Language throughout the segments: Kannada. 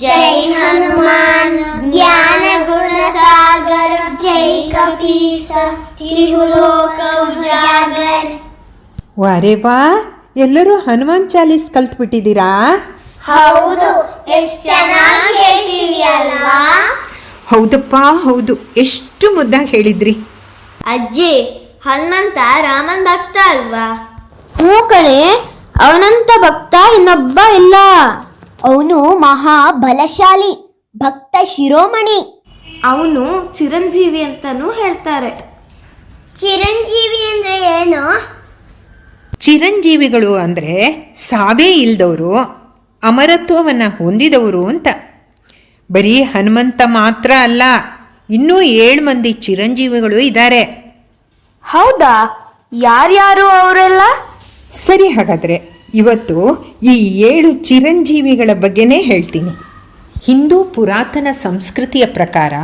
ಜೈ ಹನುಮಾನ್ ಜ್ಞಾನ ಗುಣ ಸಾಗರ ಜೈ ಕಪೀಸ ತಿರುಲೋಕ ಉಜಾಗರ್. ವಾರೆ ವಾ ಎಲ್ಲರೂ ಹನುಮಾನ್ ಚಾಲೀಸ್ ಕಲ್ತ್ಬಿಟ್ಟಿದ್ದೀರಾ? ಹೌದು ಎಷ್ಟು ಚೆನ್ನಾಗಿ ಹೇಳ್ತೀವಿ ಅಲ್ವಾ? ಹೌದಪ್ಪ ಹೌದು ಎಷ್ಟು ಮುದ್ದಾಗಿ ಹೇಳಿದ್ರಿ? ಅಜ್ಜಿ ಹನುಮಂತ ರಾಮನ್ ಭಕ್ತ ಅಲ್ವಾ? ಹ್ಞೂ ಕಣೆ ಅವನಂತ ಭಕ್ತ ಇನ್ನೊಬ್ಬ ಇಲ್ಲ. ಅವನು ಮಹಾ ಬಲಶಾಲಿ ಭಕ್ತ ಶಿರೋಮಣಿ. ಅವನು ಚಿರಂಜೀವಿ ಅಂತಾನೂ ಹೇಳ್ತಾರೆ. ಚಿರಂಜೀವಿ ಅಂದ್ರೆ ಏನು? ಚಿರಂಜೀವಿಗಳು ಅಂದರೆ ಸಾವೇ ಇಲ್ದವರು ಅಮರತ್ವವನ್ನು ಹೊಂದಿದವರು ಅಂತ. ಬರೀ ಹನುಮಂತ ಮಾತ್ರ ಅಲ್ಲ ಇನ್ನೂ ಏಳು ಮಂದಿ ಚಿರಂಜೀವಿಗಳು ಇದ್ದಾರೆ. ಹೌದಾ? ಯಾರ್ಯಾರು ಅವರೆಲ್ಲ? ಸರಿ ಹಾಗಾದರೆ ಇವತ್ತು ಈ ಏಳು ಚಿರಂಜೀವಿಗಳ ಬಗ್ಗೆನೇ ಹೇಳ್ತೀನಿ. ಹಿಂದೂ ಪುರಾತನ ಸಂಸ್ಕೃತಿಯ ಪ್ರಕಾರ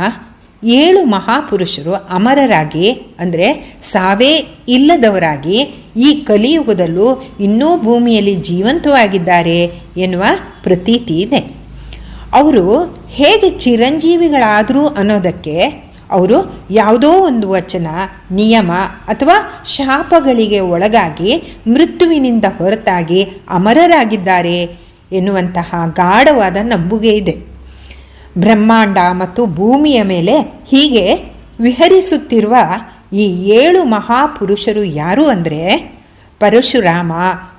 ಏಳು ಮಹಾಪುರುಷರು ಅಮರರಾಗಿ, ಅಂದರೆ ಸಾವೇ ಇಲ್ಲದವರಾಗಿ ಈ ಕಲಿಯುಗದಲ್ಲೂ ಇನ್ನೂ ಭೂಮಿಯಲ್ಲಿ ಜೀವಂತವಾಗಿದ್ದಾರೆ ಎನ್ನುವ ಪ್ರತೀತಿ ಇದೆ. ಅವರು ಹೇಗೆ ಚಿರಂಜೀವಿಗಳಾದರು ಅನ್ನೋದಕ್ಕೆ ಅವರು ಯಾವುದೋ ಒಂದು ವಚನ, ನಿಯಮ ಅಥವಾ ಶಾಪಗಳಿಗೆ ಒಳಗಾಗಿ ಮೃತ್ಯುವಿನಿಂದ ಹೊರತಾಗಿ ಅಮರರಾಗಿದ್ದಾರೆ ಎನ್ನುವಂತಹ ಗಾಢವಾದ ನಂಬುಗೆ ಇದೆ. ಬ್ರಹ್ಮಾಂಡ ಮತ್ತು ಭೂಮಿಯ ಮೇಲೆ ಹೀಗೆ ವಿಹರಿಸುತ್ತಿರುವ ಈ ಏಳು ಮಹಾಪುರುಷರು ಯಾರು ಅಂದರೆ, ಪರಶುರಾಮ,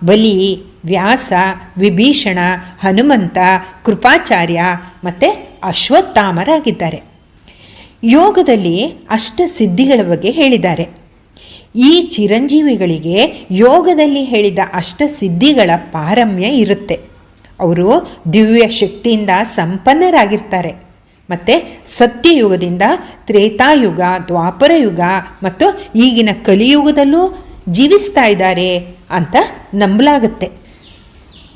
ಬಲಿ, ವ್ಯಾಸ, ವಿಭೀಷಣ, ಹನುಮಂತ, ಕೃಪಾಚಾರ್ಯ ಮತ್ತು ಅಶ್ವತ್ಥಾಮರಾಗಿದ್ದಾರೆ. ಯೋಗದಲ್ಲಿ ಅಷ್ಟ ಸಿದ್ಧಿಗಳ ಬಗ್ಗೆ ಹೇಳಿದ್ದಾರೆ. ಈ ಚಿರಂಜೀವಿಗಳಿಗೆ ಯೋಗದಲ್ಲಿ ಹೇಳಿದ ಅಷ್ಟ ಸಿದ್ಧಿಗಳ ಪಾರಮ್ಯ ಇರುತ್ತೆ. ಅವರು ದಿವ್ಯ ಶಕ್ತಿಯಿಂದ ಸಂಪನ್ನರಾಗಿರ್ತಾರೆ. ಮತ್ತು ಸತ್ಯಯುಗದಿಂದ ತ್ರೇತಾಯುಗ ದ್ವಾಪರ ಯುಗ ಮತ್ತು ಈಗಿನ ಕಲಿಯುಗದಲ್ಲೂ ಜೀವಿಸ್ತಾ ಇದ್ದಾರೆ ಅಂತ ನಂಬಲಾಗುತ್ತೆ.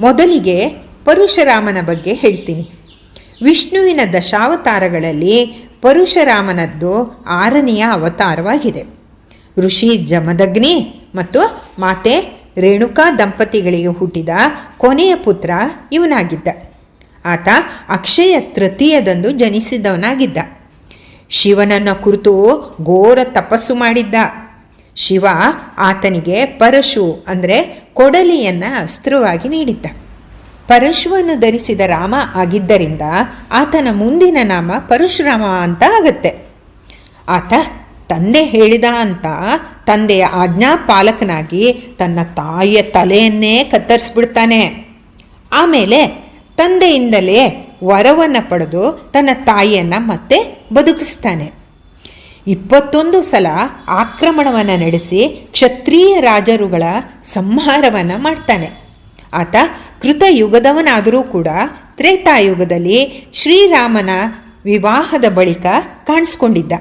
ಮೊದಲಿಗೆ ಪರಶುರಾಮನ ಬಗ್ಗೆ ಹೇಳ್ತೀನಿ. ವಿಷ್ಣುವಿನ ದಶಾವತಾರಗಳಲ್ಲಿ ಪರಶುರಾಮನದ್ದು ಆರನೆಯ ಅವತಾರವಾಗಿದೆ. ಋಷಿ ಜಮದಗ್ನಿ ಮತ್ತು ಮಾತೆ ರೇಣುಕಾ ದಂಪತಿಗಳಿಗೆ ಹುಟ್ಟಿದ ಕೊನೆಯ ಪುತ್ರ ಇವನಾಗಿದ್ದ. ಆತ ಅಕ್ಷಯ ತೃತೀಯದಂದು ಜನಿಸಿದವನಾಗಿದ್ದ. ಶಿವನನ್ನು ಕುರಿತು ಘೋರ ತಪಸ್ಸು ಮಾಡಿದ್ದ. ಶಿವ ಆತನಿಗೆ ಪರಶು ಅಂದರೆ ಕೊಡಲಿಯನ್ನು ಅಸ್ತ್ರವಾಗಿ ನೀಡಿದ್ದ. ಪರಶುವನ್ನು ಧರಿಸಿದ ರಾಮ ಆಗಿದ್ದರಿಂದ ಆತನ ಮುಂದಿನ ನಾಮ ಪರಶುರಾಮ ಅಂತ ಆಗತ್ತೆ. ಆತ ತಂದೆ ಹೇಳಿದ ಅಂತ ತಂದೆಯ ಆಜ್ಞಾಪಾಲಕನಾಗಿ ತನ್ನ ತಾಯಿಯ ತಲೆಯನ್ನೇ ಕತ್ತರಿಸ್ಬಿಡ್ತಾನೆ. ಆಮೇಲೆ ತಂದೆಯಿಂದಲೇ ವರವನ್ನು ಪಡೆದು ತನ್ನ ತಾಯಿಯನ್ನು ಮತ್ತೆ ಬದುಕಿಸ್ತಾನೆ. ಇಪ್ಪತ್ತೊಂದು ಸಲ ಆಕ್ರಮಣವನ್ನು ನಡೆಸಿ ಕ್ಷತ್ರಿಯ ರಾಜರುಗಳ ಸಂಹಾರವನ್ನು ಮಾಡ್ತಾನೆ. ಆತ ಕೃತಯುಗದವನಾದರೂ ಕೂಡ ತ್ರೇತಾಯುಗದಲ್ಲಿ ಶ್ರೀರಾಮನ ವಿವಾಹದ ಬಳಿಕ ಕಾಣಿಸ್ಕೊಂಡಿದ್ದ.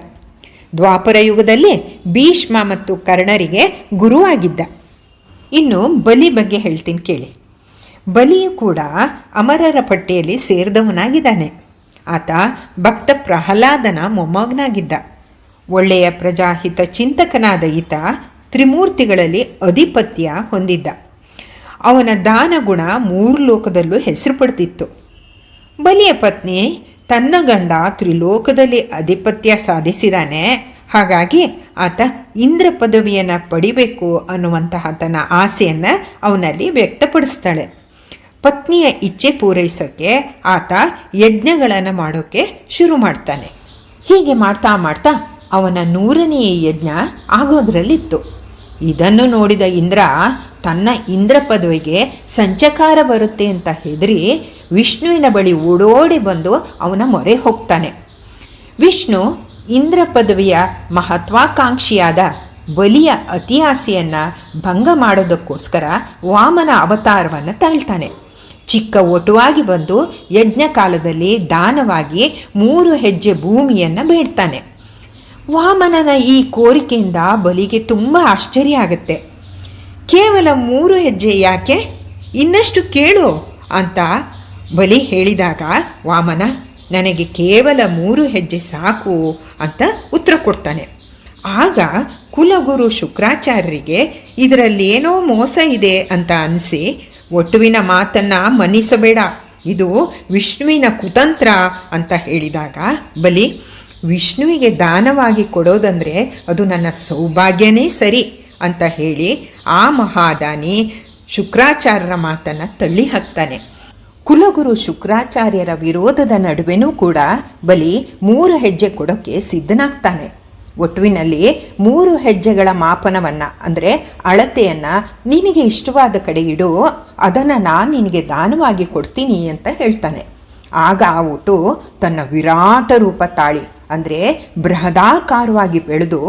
ದ್ವಾಪರ ಯುಗದಲ್ಲಿ ಭೀಷ್ಮ ಮತ್ತು ಕರ್ಣರಿಗೆ ಗುರುವಾಗಿದ್ದ. ಇನ್ನು ಬಲಿ ಬಗ್ಗೆ ಹೇಳ್ತೀನಿ ಕೇಳಿ. ಬಲಿಯು ಕೂಡ ಅಮರರ ಪಟ್ಟಿಯಲ್ಲಿ ಸೇರಿದವನಾಗಿದ್ದಾನೆ. ಆತ ಭಕ್ತ ಪ್ರಹ್ಲಾದನ ಮೊಮ್ಮಗನಾಗಿದ್ದ. ಒಳ್ಳೆಯ ಪ್ರಜಾಹಿತ ಚಿಂತಕನಾದ ಈತ ತ್ರಿಮೂರ್ತಿಗಳಲ್ಲಿ ಅಧಿಪತ್ಯ ಹೊಂದಿದ್ದ. ಅವನ ದಾನಗುಣ ಮೂರು ಲೋಕದಲ್ಲೂ ಹೆಸರು ಪಡ್ತಿತ್ತು. ಬಲಿಯ ಪತ್ನಿ ತನ್ನ ಗಂಡ ತ್ರಿಲೋಕದಲ್ಲಿ ಅಧಿಪತ್ಯ ಸಾಧಿಸಿದಾನೆ. ಹಾಗಾಗಿ ಆತ ಇಂದ್ರ ಪದವಿಯನ್ನು ಪಡಿಬೇಕು ಅನ್ನುವಂತಹ ತನ್ನ ಆಸೆಯನ್ನು ಅವನಲ್ಲಿ ವ್ಯಕ್ತಪಡಿಸ್ತಾಳೆ. ಪತ್ನಿಯ ಇಚ್ಛೆ ಪೂರೈಸೋಕ್ಕೆ ಆತ ಯಜ್ಞಗಳನ್ನು ಮಾಡೋಕ್ಕೆ ಶುರು ಮಾಡ್ತಾನೆ. ಹೀಗೆ ಮಾಡ್ತಾ ಮಾಡ್ತಾ ಅವನ ನೂರನೆಯ ಯಜ್ಞ ಆಗೋದ್ರಲ್ಲಿತ್ತು. ಇದನ್ನು ನೋಡಿದ ಇಂದ್ರ ತನ್ನ ಇಂದ್ರ ಪದವಿಗೆ ಸಂಚಕಾರ ಬರುತ್ತೆ ಅಂತ ಹೆದರಿ ವಿಷ್ಣುವಿನ ಬಳಿ ಓಡೋಡಿ ಬಂದು ಅವನ ಮೊರೆ ಹೋಗ್ತಾನೆ. ವಿಷ್ಣು ಇಂದ್ರ ಪದವಿಯ ಮಹತ್ವಾಕಾಂಕ್ಷಿಯಾದ ಬಲಿಯ ಅತಿಯಾಸೆಯನ್ನು ಭಂಗ ಮಾಡೋದಕ್ಕೋಸ್ಕರ ವಾಮನ ಅವತಾರವನ್ನು ತಾಳ್ತಾನೆ. ಚಿಕ್ಕ ಒಟುವಾಗಿ ಬಂದು ಯಜ್ಞ ಕಾಲದಲ್ಲಿ ದಾನವಾಗಿ ಮೂರು ಹೆಜ್ಜೆ ಭೂಮಿಯನ್ನು ಬೇಡ್ತಾನೆ. ವಾಮನನ ಈ ಕೋರಿಕೆಯಿಂದ ಬಲಿಗೆ ತುಂಬ ಆಶ್ಚರ್ಯ ಆಗುತ್ತೆ. ಕೇವಲ ಮೂರು ಹೆಜ್ಜೆ ಯಾಕೆ? ಇನ್ನಷ್ಟು ಕೇಳು ಅಂತ ಬಲಿ ಹೇಳಿದಾಗ ವಾಮನ, ನನಗೆ ಕೇವಲ ಮೂರು ಹೆಜ್ಜೆ ಸಾಕು ಅಂತ ಉತ್ತರ ಕೊಡ್ತಾನೆ. ಆಗ ಕುಲಗುರು ಶುಕ್ರಾಚಾರ್ಯರಿಗೆ, ಇದರಲ್ಲಿ ಏನೋ ಮೋಸ ಇದೆ ಅಂತ ಅನಿಸಿ, ಒಟ್ಟುವಿನ ಮಾತನ್ನು ಮನ್ನಿಸಬೇಡ, ಇದು ವಿಷ್ಣುವಿನ ಕುತಂತ್ರ ಅಂತ ಹೇಳಿದಾಗ ಬಲಿ, ವಿಷ್ಣುವಿಗೆ ದಾನವಾಗಿ ಕೊಡೋದಂದರೆ ಅದು ನನ್ನ ಸೌಭಾಗ್ಯನೇ ಸರಿ. ಅಂತ ಹೇಳಿ ಆ ಮಹಾದಾನಿ ಶುಕ್ರಾಚಾರ್ಯರ ಮಾತನ್ನು ತಳ್ಳಿ ಹಾಕ್ತಾನೆ. ಕುಲಗುರು ಶುಕ್ರಾಚಾರ್ಯರ ವಿರೋಧದ ನಡುವೆನೂ ಕೂಡ ಬಲಿ ಮೂರು ಹೆಜ್ಜೆ ಕೊಡೋಕ್ಕೆ ಸಿದ್ಧನಾಗ್ತಾನೆ. ಒಟ್ಟುವಿನಲ್ಲಿ ಮೂರು ಹೆಜ್ಜೆಗಳ ಮಾಪನವನ್ನು, ಅಂದರೆ ಅಳತೆಯನ್ನು ನಿನಗೆ ಇಷ್ಟವಾದ ಕಡೆ ಇಡು, ಅದನ್ನು ನಾನು ನಿನಗೆ ದಾನವಾಗಿ ಕೊಡ್ತೀನಿ ಅಂತ ಹೇಳ್ತಾನೆ. ಆಗ ಆ ಒಟ್ಟು ತನ್ನ ವಿರಾಟ ರೂಪ ತಾಳಿ, ಅಂದರೆ ಬೃಹದಾಕಾರವಾಗಿ ಬೆಳೆದು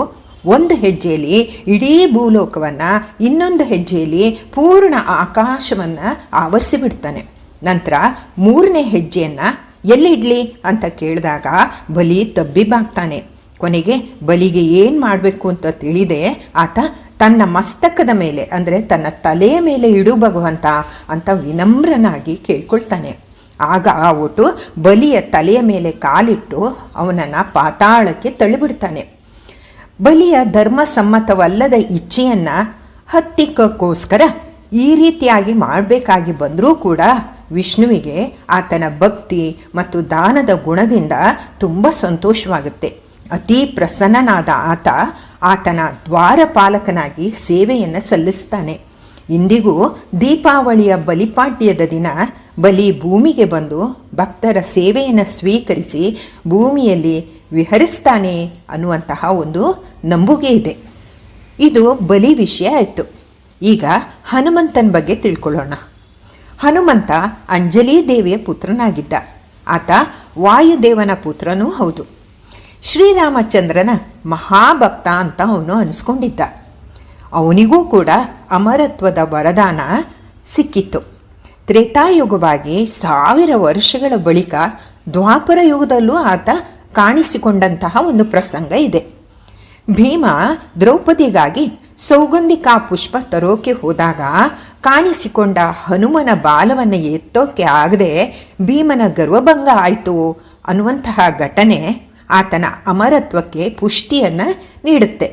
ಒಂದು ಹೆಜ್ಜೆಯಲ್ಲಿ ಇಡೀ ಭೂಲೋಕವನ್ನು, ಇನ್ನೊಂದು ಹೆಜ್ಜೆಯಲ್ಲಿ ಪೂರ್ಣ ಆಕಾಶವನ್ನು ಆವರಿಸಿಬಿಡ್ತಾನೆ. ನಂತರ ಮೂರನೇ ಹೆಜ್ಜೆಯನ್ನು ಎಲ್ಲಿಡ್ಲಿ ಅಂತ ಕೇಳಿದಾಗ ಬಲಿ ತಬ್ಬಿಬಾಗ್ತಾನೆ ಕೊನೆಗೆ ಬಲಿಗೆ ಏನು ಮಾಡಬೇಕು ಅಂತ ತಿಳಿದೆ ಆತ ತನ್ನ ಮಸ್ತಕದ ಮೇಲೆ, ಅಂದರೆ ತನ್ನ ತಲೆಯ ಮೇಲೆ ಇಡು ಭಗವಂತ ಅಂತ ವಿನಮ್ರನಾಗಿ ಕೇಳ್ಕೊಳ್ತಾನೆ. ಆಗ ಆ ಒಟ್ಟು ಬಲಿಯ ತಲೆಯ ಮೇಲೆ ಕಾಲಿಟ್ಟು ಅವನನ್ನು ಪಾತಾಳಕ್ಕೆ ತಳ್ಳಿಬಿಡ್ತಾನೆ. ಬಲಿಯ ಧರ್ಮಸಮ್ಮತವಲ್ಲದ ಇಚ್ಛೆಯನ್ನು ಹತ್ತಿಕ್ಕೋಸ್ಕರ ಈ ರೀತಿಯಾಗಿ ಮಾಡಬೇಕಾಗಿ ಬಂದರೂ ಕೂಡ ವಿಷ್ಣುವಿಗೆ ಆತನ ಭಕ್ತಿ ಮತ್ತು ದಾನದ ಗುಣದಿಂದ ತುಂಬ ಸಂತೋಷವಾಗುತ್ತೆ. ಅತಿ ಪ್ರಸನ್ನನಾದ ಆತ ಆತನ ದ್ವಾರಪಾಲಕನಾಗಿ ಸೇವೆಯನ್ನು ಸಲ್ಲಿಸ್ತಾನೆ. ಇಂದಿಗೂ ದೀಪಾವಳಿಯ ಬಲಿಪಾಡ್ಯದ ದಿನ ಬಲಿ ಭೂಮಿಗೆ ಬಂದು ಭಕ್ತರ ಸೇವೆಯನ್ನು ಸ್ವೀಕರಿಸಿ ಭೂಮಿಯಲ್ಲಿ ವಿಹರಿಸ್ತಾನೆ ಅನ್ನುವಂತಹ ಒಂದು ನಂಬುಗೆ ಇದೆ. ಇದು ಬಲಿ ವಿಷಯ ಆಯಿತು. ಈಗ ಹನುಮಂತನ ಬಗ್ಗೆ ತಿಳ್ಕೊಳ್ಳೋಣ. ಹನುಮಂತ ಅಂಜಲಿ ದೇವಿಯ ಪುತ್ರನಾಗಿದ್ದ. ಆತ ವಾಯುದೇವನ ಪುತ್ರನೂ ಹೌದು. ಶ್ರೀರಾಮಚಂದ್ರನ ಮಹಾಭಕ್ತ ಅಂತ ಅವನು ಅನಿಸ್ಕೊಂಡಿದ್ದ. ಅವನಿಗೂ ಕೂಡ ಅಮರತ್ವದ ವರದಾನ ಸಿಕ್ಕಿತ್ತು. ತ್ರೇತಾಯುಗವಾಗಿ ಸಾವಿರ ವರ್ಷಗಳ ಬಳಿಕ ದ್ವಾಪರ ಯುಗದಲ್ಲೂ ಆತ ಕಾಣಿಸಿಕೊಂಡಂತಹ ಒಂದು ಪ್ರಸಂಗ ಇದೆ. ಭೀಮ ದ್ರೌಪದಿಗಾಗಿ ಸೌಗಂಧಿಕಾ ಪುಷ್ಪ ತರೋಕೆ ಹೋದಾಗ ಕಾಣಿಸಿಕೊಂಡ ಹನುಮನ ಬಾಲವನ್ನು ಎತ್ತೋಕೆ ಆಗದೆ ಭೀಮನ ಗರ್ವಭಂಗ ಆಯಿತು ಅನ್ನುವಂತಹ ಘಟನೆ ಆತನ ಅಮರತ್ವಕ್ಕೆ ಪುಷ್ಟಿಯನ್ನು ನೀಡುತ್ತೆ.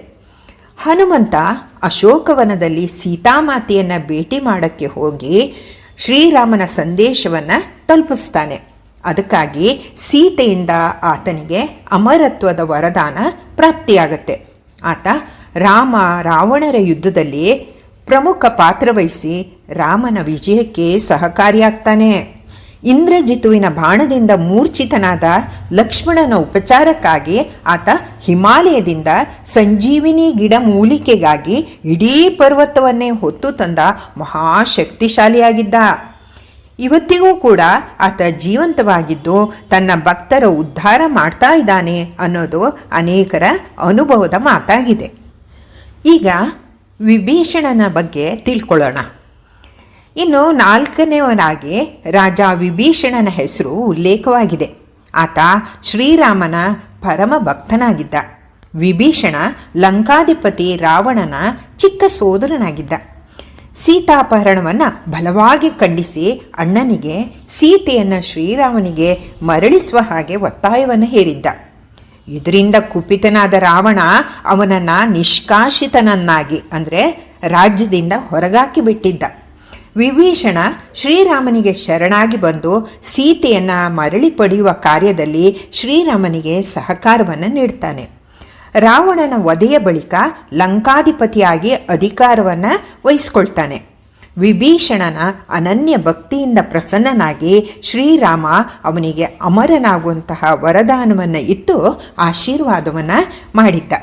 ಹನುಮಂತ ಅಶೋಕವನದಲ್ಲಿ ಸೀತಾಮಾತೆಯನ್ನು ಭೇಟಿ ಮಾಡೋಕ್ಕೆ ಹೋಗಿ ಶ್ರೀರಾಮನ ಸಂದೇಶವನ್ನು ತಲುಪಿಸ್ತಾನೆ. ಅದಕ್ಕಾಗಿ ಸೀತೆಯಿಂದ ಆತನಿಗೆ ಅಮರತ್ವದ ವರದಾನ ಪ್ರಾಪ್ತಿಯಾಗತ್ತೆ. ಆತ ರಾಮ ರಾವಣರ ಯುದ್ಧದಲ್ಲಿ ಪ್ರಮುಖ ಪಾತ್ರ ವಹಿಸಿ ರಾಮನ ವಿಜಯಕ್ಕೆ ಸಹಕಾರಿಯಾಗ್ತಾನೆ. ಇಂದ್ರಜಿತುವಿನ ಬಾಣದಿಂದ ಮೂರ್ಛಿತನಾದ ಲಕ್ಷ್ಮಣನ ಉಪಚಾರಕ್ಕಾಗಿ ಆತ ಹಿಮಾಲಯದಿಂದ ಸಂಜೀವಿನಿ ಗಿಡ ಮೂಲಿಕೆಗಾಗಿ ಇಡೀ ಪರ್ವತವನ್ನೇ ಹೊತ್ತು ತಂದ ಮಹಾಶಕ್ತಿಶಾಲಿಯಾಗಿದ್ದ. ಇವತ್ತಿಗೂ ಕೂಡ ಆತ ಜೀವಂತವಾಗಿದ್ದು ತನ್ನ ಭಕ್ತರ ಉದ್ಧಾರ ಮಾಡ್ತಾ ಇದ್ದಾನೆ ಅನ್ನೋದು ಅನೇಕರ ಅನುಭವದ ಮಾತಾಗಿದೆ. ಈಗ ವಿಭೀಷಣನ ಬಗ್ಗೆ ತಿಳ್ಕೊಳ್ಳೋಣ. ಇನ್ನು ನಾಲ್ಕನೆಯವರಾಗಿ ರಾಜ ವಿಭೀಷಣನ ಹೆಸರು ಉಲ್ಲೇಖವಾಗಿದೆ. ಆತ ಶ್ರೀರಾಮನ ಪರಮ ಭಕ್ತನಾಗಿದ್ದ. ವಿಭೀಷಣ ಲಂಕಾಧಿಪತಿ ರಾವಣನ ಚಿಕ್ಕ ಸೋದರನಾಗಿದ್ದ. ಸೀತಾಪಹರಣವನ್ನು ಬಲವಾಗಿ ಖಂಡಿಸಿ ಅಣ್ಣನಿಗೆ, ಸೀತೆಯನ್ನು ಶ್ರೀರಾಮನಿಗೆ ಮರಳಿಸುವ ಹಾಗೆ ಒತ್ತಾಯವನ್ನು ಹೇರಿದ್ದ. ಇದರಿಂದ ಕುಪಿತನಾದ ರಾವಣ ಅವನನ್ನು ನಿಷ್ಕಾಶಿತನನ್ನಾಗಿ, ಅಂದರೆ ರಾಜ್ಯದಿಂದ ಹೊರಗಾಕಿ ಬಿಟ್ಟಿದ್ದ. ವಿಭೀಷಣ ಶ್ರೀರಾಮನಿಗೆ ಶರಣಾಗಿ ಬಂದು ಸೀತೆಯನ್ನು ಮರಳಿ ಪಡೆಯುವ ಕಾರ್ಯದಲ್ಲಿ ಶ್ರೀರಾಮನಿಗೆ ಸಹಕಾರವನ್ನು ನೀಡ್ತಾನೆ. ರಾವಣನ ವಧೆಯ ಬಳಿಕ ಲಂಕಾಧಿಪತಿಯಾಗಿ ಅಧಿಕಾರವನ್ನು ವಹಿಸ್ಕೊಳ್ತಾನೆ. ವಿಭೀಷಣನ ಅನನ್ಯ ಭಕ್ತಿಯಿಂದ ಪ್ರಸನ್ನನಾಗಿ ಶ್ರೀರಾಮ ಅವನಿಗೆ ಅಮರನಾಗುವಂತಹ ವರದಾನವನ್ನು ಇತ್ತು ಆಶೀರ್ವಾದವನ್ನು ಮಾಡಿದ್ದ.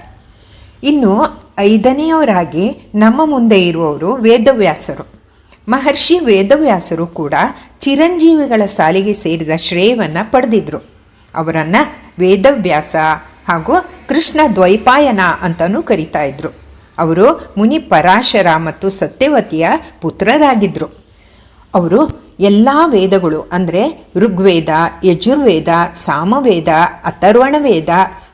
ಇನ್ನು ಐದನೆಯವರಾಗಿ ನಮ್ಮ ಮುಂದೆ ಇರುವವರು ವೇದವ್ಯಾಸರು. ಮಹರ್ಷಿ ವೇದವ್ಯಾಸರು ಕೂಡ ಚಿರಂಜೀವಿಗಳ ಸಾಲಿಗೆ ಸೇರಿದ ಶ್ರೇಯವನ್ನು ಪಡೆದಿದ್ರು. ಅವರನ್ನು ವೇದವ್ಯಾಸ ಹಾಗೂ ಕೃಷ್ಣ ದ್ವೈಪಾಯನ ಅಂತಲೂ ಕರಿತಾ ಇದ್ರು. ಅವರು ಮುನಿ ಪರಾಶರ ಮತ್ತು ಸತ್ಯವತಿಯ ಪುತ್ರರಾಗಿದ್ದರು ಅವರು ಎಲ್ಲ ವೇದಗಳು ಅಂದರೆ ಋಗ್ವೇದ, ಯಜುರ್ವೇದ, ಸಾಮವೇದ ಅಥರ್ವಣ ವೇದ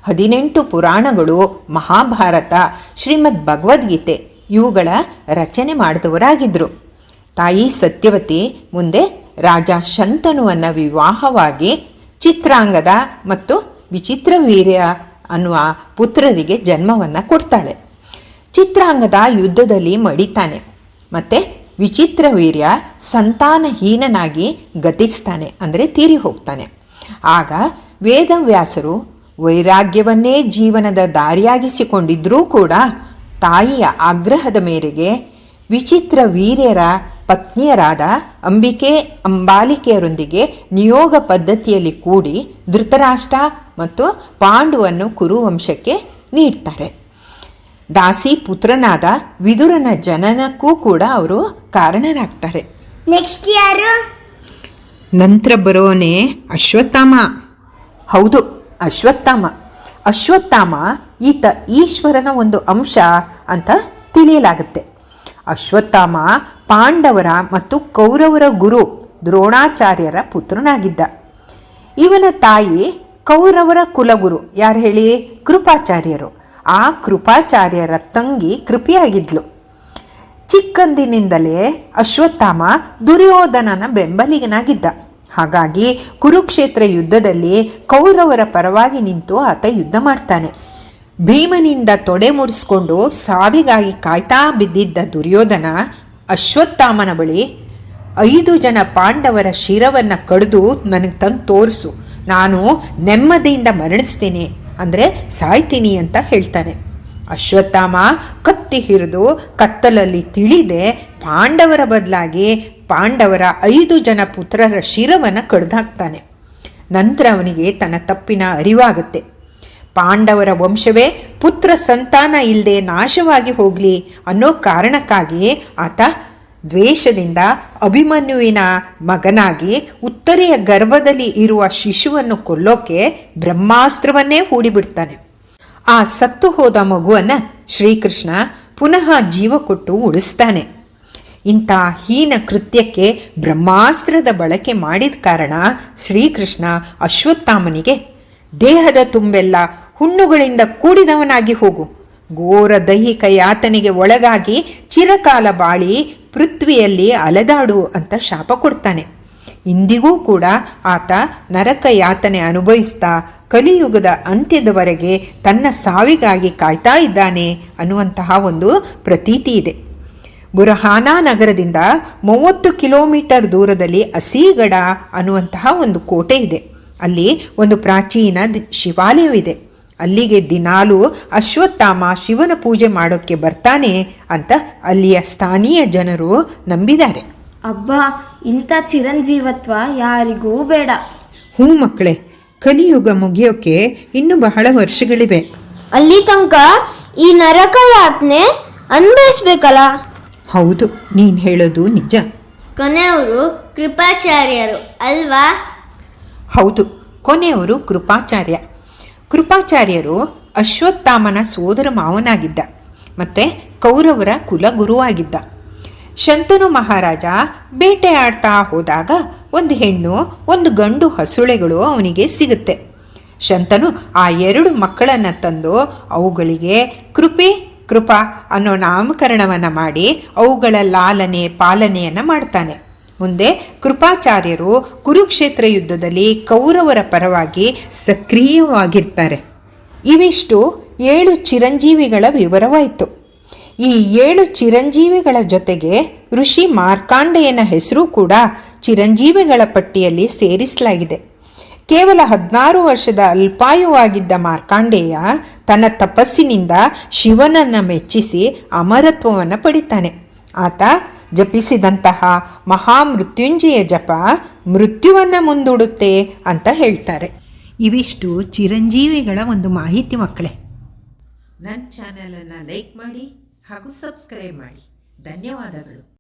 ಹದಿನೆಂಟು ಪುರಾಣಗಳು, ಮಹಾಭಾರತ, ಶ್ರೀಮದ್ ಭಗವದ್ಗೀತೆ ಇವುಗಳ ರಚನೆ ಮಾಡಿದವರಾಗಿದ್ದರು ತಾಯಿ ಸತ್ಯವತಿ ಮುಂದೆ ರಾಜ ಶಂತನುವನ್ನು ವಿವಾಹವಾಗಿ ಚಿತ್ರಾಂಗದ ಮತ್ತು ವಿಚಿತ್ರವೀರ್ಯ ಅನ್ನುವ ಪುತ್ರರಿಗೆ ಜನ್ಮವನ್ನು ಕೊಡ್ತಾಳೆ. ಚಿತ್ರಾಂಗದ ಯುದ್ಧದಲ್ಲಿ ಮಡಿತಾನೆ. ಮತ್ತು ವಿಚಿತ್ರ ವೀರ್ಯ ಸಂತಾನಹೀನನಾಗಿ ಗತಿಸ್ತಾನೆ, ಅಂದರೆ ತೀರಿ ಹೋಗ್ತಾನೆ. ಆಗ ವೇದವ್ಯಾಸರು ವೈರಾಗ್ಯವನ್ನೇ ಜೀವನದ ದಾರಿಯಾಗಿಸಿಕೊಂಡಿದ್ರೂ ಕೂಡ ತಾಯಿಯ ಆಗ್ರಹದ ಮೇರೆಗೆ ವಿಚಿತ್ರ ವೀರ್ಯರ ಪತ್ನಿಯರಾದ ಅಂಬಿಕೆ ಅಂಬಾಲಿಕೆಯರೊಂದಿಗೆ ನಿಯೋಗ ಪದ್ಧತಿಯಲ್ಲಿ ಕೂಡಿ ಧೃತರಾಷ್ಟ್ರ ಮತ್ತು ಪಾಂಡುವನ್ನು ಕುರುವಂಶಕ್ಕೆ ನೀಡ್ತಾರೆ. ದಾಸಿ ಪುತ್ರನಾದ ವಿದುರನ ಜನನಕ್ಕೂ ಕೂಡ ಅವರು ಕಾರಣರಾಗ್ತಾರೆ. ನೆಕ್ಸ್ಟ್ ಯಾರು? ನಂತರ ಬರೋನೆ ಅಶ್ವತ್ಥಾಮ. ಹೌದು ಅಶ್ವತ್ಥಾಮ. ಅಶ್ವತ್ಥಾಮ ಈತ ಈಶ್ವರನ ಒಂದು ಅಂಶ ಅಂತ ತಿಳಿಯಲಾಗುತ್ತೆ. ಅಶ್ವತ್ಥಾಮ ಪಾಂಡವರ ಮತ್ತು ಕೌರವರ ಗುರು ದ್ರೋಣಾಚಾರ್ಯರ ಪುತ್ರನಾಗಿದ್ದ. ಇವನ ತಾಯಿ ಕೌರವರ ಕುಲಗುರು, ಯಾರು ಹೇಳಿ? ಕೃಪಾಚಾರ್ಯರು. ಆ ಕೃಪಾಚಾರ್ಯರ ತಂಗಿ ಕೃಪಿಯಾಗಿದ್ಲು. ಚಿಕ್ಕಂದಿನಿಂದಲೇ ಅಶ್ವತ್ಥಾಮ ದುರ್ಯೋಧನನ ಬೆಂಬಲಿಗನಾಗಿದ್ದ. ಹಾಗಾಗಿ ಕುರುಕ್ಷೇತ್ರ ಯುದ್ಧದಲ್ಲಿ ಕೌರವರ ಪರವಾಗಿ ನಿಂತು ಆತ ಯುದ್ಧ ಮಾಡ್ತಾನೆ. ಭೀಮನಿಂದ ತೊಡೆ ಮುರಿಸ್ಕೊಂಡು ಸಾವಿಗಾಗಿ ಕಾಯ್ತಾ ಬಿದ್ದಿದ್ದ ದುರ್ಯೋಧನ ಅಶ್ವತ್ಥಾಮನ ಬಳಿ ಐದು ಜನ ಪಾಂಡವರ ಶಿರವನ್ನು ಕಡಿದು ನನಗೆ ತಂದು ತೋರಿಸು. ನಾನು ನೆಮ್ಮದಿಯಿಂದ ಮರಣಿಸ್ತೀನಿ ಅಂದರೆ ಸಾಯ್ತೀನಿ ಅಂತ ಹೇಳ್ತಾನೆ. ಅಶ್ವತ್ಥಾಮ ಕತ್ತಿ ಹಿರಿದು ಕತ್ತಲಲ್ಲಿ ತಿಳಿದೆ ಪಾಂಡವರ ಬದಲಾಗಿ ಪಾಂಡವರ ಐದು ಜನ ಪುತ್ರರ ಶಿರವನ್ನು ಕಡ್ದಾಕ್ತಾನೆ. ನಂತರ ಅವನಿಗೆ ತನ್ನ ತಪ್ಪಿನ ಅರಿವಾಗುತ್ತೆ. ಪಾಂಡವರ ವಂಶವೇ ಪುತ್ರ ಸಂತಾನ ಇಲ್ಲದೆ ನಾಶವಾಗಿ ಹೋಗಲಿ ಅನ್ನೋ ಕಾರಣಕ್ಕಾಗಿ ಆತ ದ್ವೇಷದಿಂದ ಅಭಿಮನ್ಯುವಿನ ಮಗನಾಗಿ ಉತ್ತರೆಯ ಗರ್ಭದಲ್ಲಿ ಇರುವ ಶಿಶುವನ್ನು ಕೊಲ್ಲೋಕೆ ಬ್ರಹ್ಮಾಸ್ತ್ರವನ್ನೇ ಹೂಡಿಬಿಡ್ತಾನೆ. ಆ ಸತ್ತು ಹೋದ ಮಗುವನ್ನು ಶ್ರೀಕೃಷ್ಣ ಪುನಃ ಜೀವ ಕೊಟ್ಟು ಉಳಿಸ್ತಾನೆ. ಇಂಥ ಹೀನ ಕೃತ್ಯಕ್ಕೆ ಬ್ರಹ್ಮಾಸ್ತ್ರದ ಬಳಕೆ ಮಾಡಿದ ಕಾರಣ ಶ್ರೀಕೃಷ್ಣ ಅಶ್ವತ್ಥಾಮನಿಗೆ ದೇಹದ ತುಂಬೆಲ್ಲ ಹುಣ್ಣುಗಳಿಂದ ಕೂಡಿದವನಾಗಿ ಹೋಗು. ಘೋರ ದೈಹಿಕ ಯಾತನೆಗೆ ಒಳಗಾಗಿ ಚಿರಕಾಲ ಬಾಳಿ ಪೃಥ್ವಿಯಲ್ಲಿ ಅಲೆದಾಡು ಅಂತ ಶಾಪ ಕೊಡ್ತಾನೆ. ಇಂದಿಗೂ ಕೂಡ ಆತ ನರಕ ಯಾತನೆ ಅನುಭವಿಸ್ತಾ ಕಲಿಯುಗದ ಅಂತ್ಯದವರೆಗೆ ತನ್ನ ಸಾವಿಗಾಗಿ ಕಾಯ್ತಾ ಇದ್ದಾನೆ ಅನ್ನುವಂತಹ ಒಂದು ಪ್ರತೀತಿ ಇದೆ. ಬುರಹಾನಾ ನಗರದಿಂದ ಮೂವತ್ತು ಕಿಲೋಮೀಟರ್ ದೂರದಲ್ಲಿ ಅಸೀಗಡ ಅನ್ನುವಂತಹ ಒಂದು ಕೋಟೆ ಇದೆ. ಅಲ್ಲಿ ಒಂದು ಪ್ರಾಚೀನ ಶಿವಾಲಯವಿದೆ. ಅಲ್ಲಿಗೆ ದಿನಾಲೂ ಅಶ್ವತ್ಥಾಮ ಶಿವನ ಪೂಜೆ ಮಾಡೋಕ್ಕೆ ಬರ್ತಾನೆ ಅಂತ ಅಲ್ಲಿಯ ಸ್ಥಾನೀಯ ಜನರು ನಂಬಿದ್ದಾರೆ. ಅಬ್ಬಾ ಇಂಥ ಚಿರಂಜೀವತ್ವ ಯಾರಿಗೂ ಬೇಡ. ಹ್ಞೂ ಮಕ್ಕಳೇ ಕಲಿಯುಗ ಮುಗಿಯೋಕೆ ಇನ್ನು ಬಹಳ ವರ್ಷಗಳಿವೆ. ಅಲ್ಲಿ ತನಕ ಈ ನರಕ ಯಾತ್ನೆ ಅನ್ಭವಿಸ್ಬೇಕಲ್ಲ ಹೌದು ನೀನು ಹೇಳೋದು ನಿಜ. ಕೊನೆಯವರು ಕೃಪಾಚಾರ್ಯರು ಅಲ್ವಾ? ಹೌದು ಕೊನೆಯವರು ಕೃಪಾಚಾರ್ಯ. ಕೃಪಾಚಾರ್ಯರು ಅಶ್ವತ್ಥಾಮನ ಸೋದರ ಮಾವನಾಗಿದ್ದ ಮತ್ತು ಕೌರವರ ಕುಲಗುರುವಾಗಿದ್ದ ಶಂತನು ಮಹಾರಾಜ ಬೇಟೆಯಾಡ್ತಾ ಹೋದಾಗ ಒಂದು ಹೆಣ್ಣು, ಒಂದು ಗಂಡು ಹಸುಳೆಗಳು ಅವನಿಗೆ ಸಿಗುತ್ತೆ. ಶಂತನು ಆ ಎರಡು ಮಕ್ಕಳನ್ನು ತಂದು ಅವುಗಳಿಗೆ ಕೃಪೆ, ಕೃಪಾ ಅನ್ನೋ ನಾಮಕರಣವನ್ನು ಮಾಡಿ ಅವುಗಳ ಲಾಲನೆ, ಪಾಲನೆಯನ್ನು ಮಾಡ್ತಾನೆ. ಮುಂದೆ ಕೃಪಾಚಾರ್ಯರು ಕುರುಕ್ಷೇತ್ರ ಯುದ್ಧದಲ್ಲಿ ಕೌರವರ ಪರವಾಗಿ ಸಕ್ರಿಯವಾಗಿರ್ತಾರೆ. ಇವಿಷ್ಟು ಏಳು ಚಿರಂಜೀವಿಗಳ ವಿವರವಾಯಿತು. ಈ ಏಳು ಚಿರಂಜೀವಿಗಳ ಜೊತೆಗೆ ಋಷಿ ಮಾರ್ಕಾಂಡೆಯನ ಹೆಸರು ಕೂಡ ಚಿರಂಜೀವಿಗಳ ಪಟ್ಟಿಯಲ್ಲಿ ಸೇರಿಸಲಾಗಿದೆ. ಕೇವಲ ಹದಿನಾರು ವರ್ಷದ ಅಲ್ಪಾಯುವಾಗಿದ್ದ ಮಾರ್ಕಾಂಡೇಯ ತನ್ನ ತಪಸ್ಸಿನಿಂದ ಶಿವನನ್ನು ಮೆಚ್ಚಿಸಿ ಅಮರತ್ವವನ್ನು ಪಡಿತಾನೆ. ಆತ ಜಪಿಸಿದಂತಹ ಮಹಾಮೃತ್ಯುಂಜಯ ಜಪ ಮೃತ್ಯುವನ್ನು ಮುಂದೂಡುತ್ತೆ ಅಂತ ಹೇಳ್ತಾರೆ. ಇವಿಷ್ಟು ಚಿರಂಜೀವಿಗಳ ಒಂದು ಮಾಹಿತಿ ಮಕ್ಕಳೇ. ನನ್ನ ಚಾನೆಲನ್ನು ಲೈಕ್ ಮಾಡಿ ಹಾಗೂ ಸಬ್ಸ್ಕ್ರೈಬ್ ಮಾಡಿ. ಧನ್ಯವಾದಗಳು.